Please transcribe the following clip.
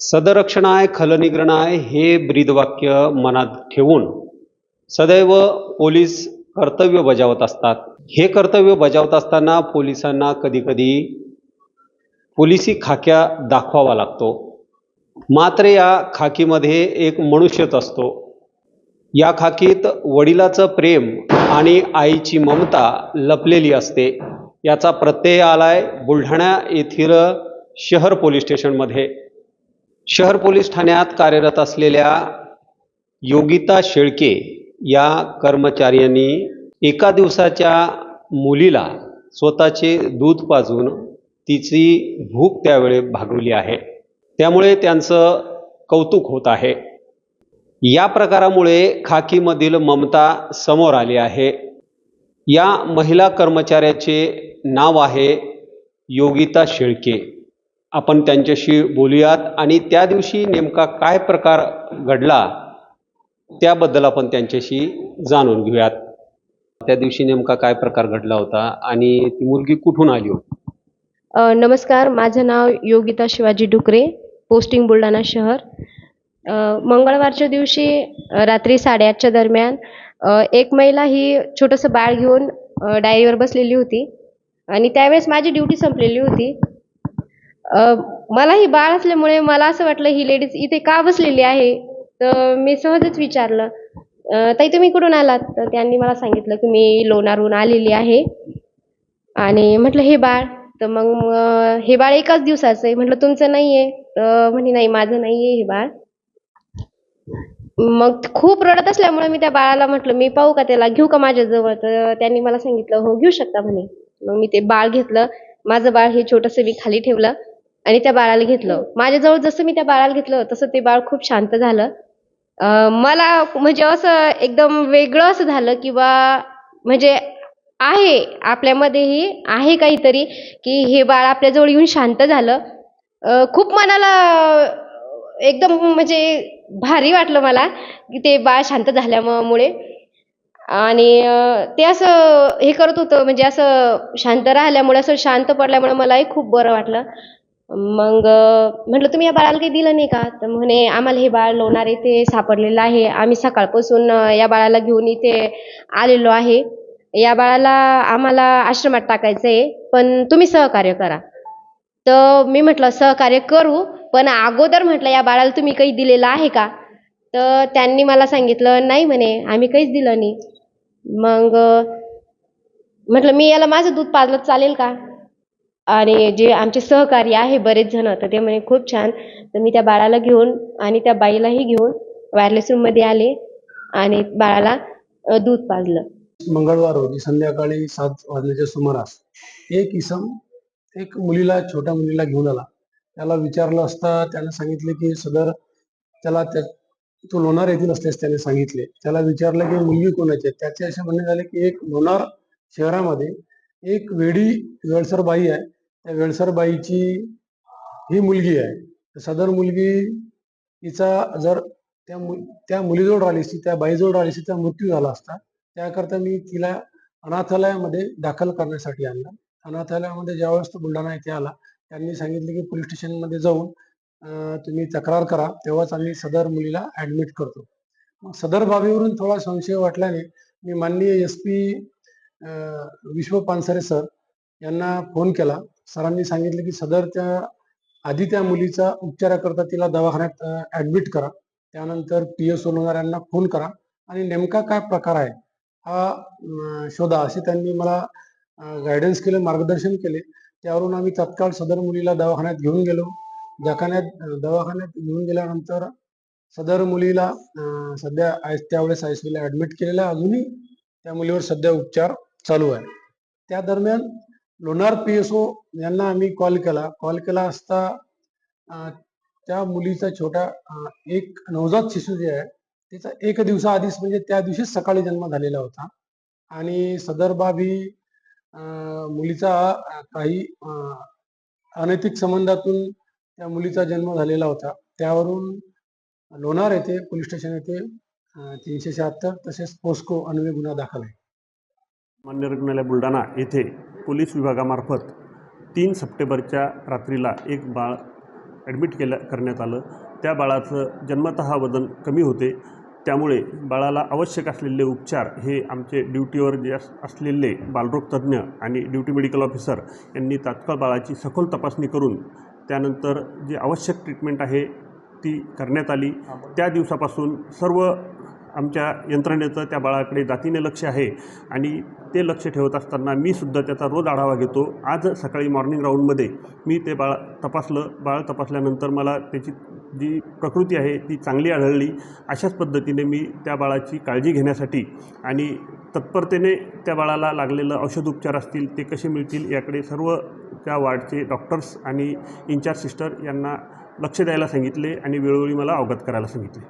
सदरक्षणाय खलनिग्रणाय हे ब्रीदवाक्य मनात ठेवून सदैव पोलीस कर्तव्य बजावत असतात. हे कर्तव्य बजावत असताना पोलिसांना कधीकधी पोलिसी खाक्या दाखवावा लागतो. मात्र या खाकीमध्ये एक मनुष्यच असतो. या खाकीत वडिलाचं प्रेम आणि आईची ममता लपलेली असते. याचा प्रत्यय आलाय बुलढाणा येथील शहर पोलीस स्टेशनमध्ये. शहर पोलीस ठाण्यात कार्यरत असलेल्या योगिता शेळके या कर्मचाऱ्यांनी एका दिवसाच्या मुलीला स्वतःचे दूध पाजून तिची भूक त्यावेळी भागवली आहे. त्यामुळे त्यांचं कौतुक होत आहे. या प्रकारामुळे खाकीमधील ममता समोर आली आहे. या महिला कर्मचाऱ्याचे नाव आहे योगिता शेळके. आपण त्यांच्याशी बोलूयात. आणि त्या दिवशी नेमका काय प्रकार घडला त्याबद्दल आपण त्यांच्याशी जाणून घेऊयात. त्या दिवशी नेमका काय प्रकार घडला होता आणि ती मुलगी कुठून आली होती? अ, नमस्कार. माझं नाव योगिता शिवाजी डुकरे पोस्टिंग बुलढाणा शहर. अ, मंगळवारच्या दिवशी अ, रात्री साडेआठच्या दरम्यान अ, एक महिला ही छोटंसं बाळ घेऊन अ, डायरीवर बसलेली होती. आणि त्यावेळेस माझी ड्युटी संपलेली होती. मला ही बाळ असल्यामुळे मला असं वाटलं ही लेडीज इथे का बसलेली आहे? तर मी सहजच विचारलं. ताई तुम्ही कुठून आलात? तर त्यांनी मला सांगितलं की मी लोणारहून आलेली आहे. आणि म्हटलं हे बाळ. तर मग हे बाळ एकाच दिवसाचं आहे. म्हटलं तुमचं नाही आहे तर म्हणे नाही माझं नाही आहे हे बाळ. मग खूप रडत असल्यामुळे मी त्या बाळाला म्हटलं मी पाहू का त्याला? घेऊ का माझ्याजवळ तर त्यांनी मला सांगितलं हो घेऊ शकता. म्हणे. मग मी ते बाळ घेतलं. माझं बाळ हे छोटंसं मी खाली ठेवलं. आणि त्या बाळाला घेतलं. माझ्याजवळ जसं मी त्या बाळाला घेतलं तसं ते बाळ खूप शांत झालं. अं, मला म्हणजे असं एकदम वेगळं असं झालं किंवा म्हणजे आहे आपल्यामध्येही आहे काहीतरी की हे बाळ आपल्याजवळ येऊन शांत झालं. खूप मनाला एकदम म्हणजे भारी वाटलं मला की ते बाळ शांत झाल्यामुळे. आणि ते असं हे करत होतं म्हणजे असं शांत राहिल्यामुळे असं शांत पडल्यामुळे मलाही खूप बरं वाटलं. मग म्हटलं तुम्ही या बाळाला काही दिलं नाही का? तर म्हणे आम्हाला हे बाळ लोणार येथे सापडलेलं आहे. आम्ही सकाळपासून या बाळाला घेऊन इथे आलेलो आहे. या बाळाला आम्हाला आश्रमात टाकायचं आहे पण तुम्ही सहकार्य करा. तर मी म्हटलं सहकार्य करू पण अगोदर म्हटलं या बाळाला तुम्ही काही दिलेलं आहे का? तर त्यांनी मला सांगितलं नाही म्हणे आम्ही काहीच दिलं नाही. मग म्हटलं मी याला माझं दूध पाजलं चालेल का? आणि जे आमचे सहकारी आहे बरेच जण तर ते म्हणे खूप छान. तर मी त्या बाळाला घेऊन आणि त्या बाईलाही घेऊन वायरलेस रूममध्ये आले आणि बाळाला दूध पाजलं. मंगळवार रोजी संध्याकाळी सात वाजण्याच्या सुमारास एक इसम एक मुलीला छोट्या मुलीला घेऊन आला. त्याला विचारलं असता त्याने सांगितले की सदर त्याला त्या तो लोणार येथील असल्यास त्याने सांगितले. त्याला विचारलं की मुलगी कोणाची आहे? त्याचे असे म्हणणे झाले की एक लोणार शहरामध्ये एक वेडी वेळसर बाई आहे. त्या ही मुलगी आहे. तर सदर मुलगी तिचा जर त्या मु त्या मुलीजवळ राहिली असती त्या बाईजवळ राहिली असती त्या मृत्यू झाला असता त्याकरता मी तिला अनाथालयामध्ये दाखल करण्यासाठी आणलं. अनाथालयामध्ये ज्यावेळेस तो बुलढाणा येथे आला त्यांनी सांगितले की पोलीस स्टेशनमध्ये जाऊन तुम्ही तक्रार करा तेव्हाच आम्ही सदर मुलीला ऍडमिट करतो. मग सदर बाबीवरून थोडा संशय वाटल्याने मी माननीय एस पी विश्व पानसरे सर यांना फोन केला. सरांनी सांगितले की सदर त्या आधी त्या मुलीचा उपचाराकरता तिला दवाखान्यात ऍडमिट करा. त्यानंतर पी एस यांना फोन करा. आणि नेमका काय प्रकार आहे हा शोधा. असे त्यांनी मला गायडन्स केले मार्गदर्शन केले. त्यावरून आम्ही तत्काळ सदर मुलीला दवाखान्यात घेऊन गेलो. दवाखान्यात दवाखान्यात घेऊन गेल्यानंतर सदर मुलीला सध्या आय- त्यावेळेस आय ला ऍडमिट केलेलं अजूनही त्या मुलीवर सध्या उपचार चालू आहे. त्या दरम्यान लोणार पी एस ओ यांना आम्ही कॉल केला. कॉल केला असता त्या मुलीचा छोटा एक नवजात शिशू जे आहे तिचा एक दिवसाआधीच म्हणजे त्या दिवशीच सकाळी जन्म झालेला होता. आणि सदर बाब ही मुलीचा काही अनैतिक संबंधातून त्या मुलीचा जन्म झालेला होता. त्यावरून लोणार येथे पोलीस स्टेशन येथे तीनशे शहात्तर तसेच पोस्को अन्वय गुन्हा दाखल आहे. मान्य रुग्णालय बुलढाणा येथे पोलीस विभागामार्फत तीन सप्टेंबरच्या रात्रीला एक बाळ ॲडमिट केल्या करण्यात आलं. त्या बाळाचं जन्मतः वजन कमी होते. त्यामुळे बाळाला आवश्यक असलेले उपचार हे आमचे ड्युटीवर जे अस असलेले बालरोग तज्ज्ञ आणि ड्युटी मेडिकल ऑफिसर यांनी तात्काळ बाळाची सखोल तपासणी करून त्यानंतर जी आवश्यक ट्रीटमेंट आहे ती करण्यात आली. त्या दिवसापासून सर्व आमच्या यंत्रणेचं त्या बाळाकडे जातीने लक्ष आहे आणि ते लक्ष ठेवत असताना मी सुद्धा त्याचा रोज आढावा घेतो. आज सकाळी मॉर्निंग राऊंडमध्ये मी ते बाळ तपासलं. बाळ तपासल्यानंतर मला त्याची जी प्रकृती आहे ती चांगली आढळली. अशाच पद्धतीने मी त्या बाळाची काळजी घेण्यासाठी आणि तत्परतेने त्या बाळाला लागलेलं औषधोपचार असतील ते कसे मिळतील याकडे सर्व त्या वार्डचे डॉक्टर्स आणि इन्चार्ज सिस्टर यांना लक्ष द्यायला सांगितले आणि वेळोवेळी मला अवगत करायला सांगितले.